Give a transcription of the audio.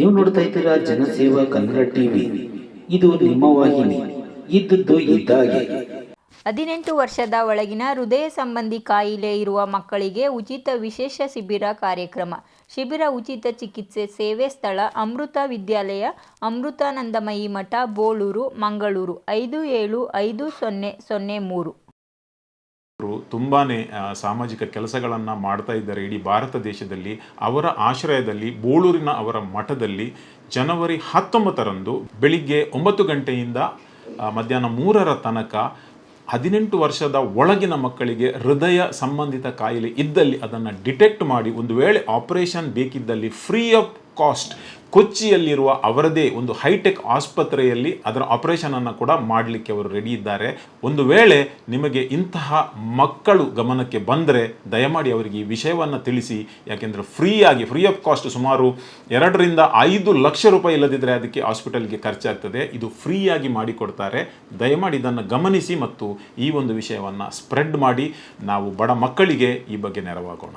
ನೀವು ನೋಡ್ತಾ ಇದ್ದೀರಾ ಜನಸೇವಾ ಕನ್ನಡ ಟಿವಿ. ಇದು ನಿಮ್ಮ ವಾಹಿನಿ. ಇದ್ದದ್ದು ಇದ್ದಾಗೆ. ಹದಿನೆಂಟು ವರ್ಷದ ಒಳಗಿನ ಹೃದಯ ಸಂಬಂಧಿ ಕಾಯಿಲೆ ಇರುವ ಮಕ್ಕಳಿಗೆ ಉಚಿತ ವಿಶೇಷ ಶಿಬಿರ ಕಾರ್ಯಕ್ರಮ. ಶಿಬಿರ ಉಚಿತ ಚಿಕಿತ್ಸೆ ಸೇವೆ ಸ್ಥಳ ಅಮೃತ ವಿದ್ಯಾಲಯ, ಅಮೃತಾನಂದಮಯಿ ಮಠ, ಬೋಳೂರು, ಮಂಗಳೂರು. ಐದು ಏಳು ಐದು ಸೊನ್ನೆ ಸೊನ್ನೆ ಮೂರು. ಅವರು ತುಂಬಾನೇ ಸಾಮಾಜಿಕ ಕೆಲಸಗಳನ್ನು ಮಾಡ್ತಾ ಇದ್ದಾರೆ ಇಡೀ ಭಾರತ ದೇಶದಲ್ಲಿ. ಅವರ ಆಶ್ರಯದಲ್ಲಿ, ಬೋಳೂರಿನ ಅವರ ಮಠದಲ್ಲಿ ಜನವರಿ ಹತ್ತೊಂಬತ್ತರಂದು ಬೆಳಿಗ್ಗೆ ಒಂಬತ್ತು ಗಂಟೆಯಿಂದ ಮಧ್ಯಾಹ್ನ ಮೂರರ ತನಕ ಹದಿನೆಂಟು ವರ್ಷದ ಒಳಗಿನ ಮಕ್ಕಳಿಗೆ ಹೃದಯ ಸಂಬಂಧಿತ ಕಾಯಿಲೆ ಇದ್ದಲ್ಲಿ ಅದನ್ನು ಡಿಟೆಕ್ಟ್ ಮಾಡಿ ಒಂದು ವೇಳೆ ಆಪರೇಷನ್ ಬೇಕಿದ್ದಲ್ಲಿ ಫ್ರೀ ಆಫ್ ಕಾಸ್ಟ್ ಕೊಚ್ಚಿಯಲ್ಲಿರುವ ಅವರದೇ ಒಂದು ಹೈಟೆಕ್ ಆಸ್ಪತ್ರೆಯಲ್ಲಿ ಅದರ ಆಪರೇಷನನ್ನು ಕೂಡ ಮಾಡಲಿಕ್ಕೆ ಅವರು ರೆಡಿ ಇದ್ದಾರೆ. ಒಂದು ವೇಳೆ ನಿಮಗೆ ಇಂತಹ ಮಕ್ಕಳು ಗಮನಕ್ಕೆ ಬಂದರೆ ದಯಮಾಡಿ ಅವರಿಗೆ ಈ ವಿಷಯವನ್ನು ತಿಳಿಸಿ. ಯಾಕೆಂದರೆ ಫ್ರೀಯಾಗಿ ಫ್ರೀ ಆಫ್ ಕಾಸ್ಟ್ ಸುಮಾರು ಎರಡರಿಂದ ಐದು ಲಕ್ಷ ರೂಪಾಯಿ ಇಲ್ಲದಿದ್ದರೆ ಅದಕ್ಕೆ ಹಾಸ್ಪಿಟಲ್ಗೆ ಖರ್ಚಾಗ್ತದೆ. ಇದು ಫ್ರೀಯಾಗಿ ಮಾಡಿಕೊಡ್ತಾರೆ. ದಯಮಾಡಿ ಇದನ್ನು ಗಮನಿಸಿ ಮತ್ತು ಈ ಒಂದು ವಿಷಯವನ್ನು ಸ್ಪ್ರೆಡ್ ಮಾಡಿ. ನಾವು ಬಡ ಮಕ್ಕಳಿಗೆ ಈ ಬಗ್ಗೆ ನೆರವಾಗೋಣ.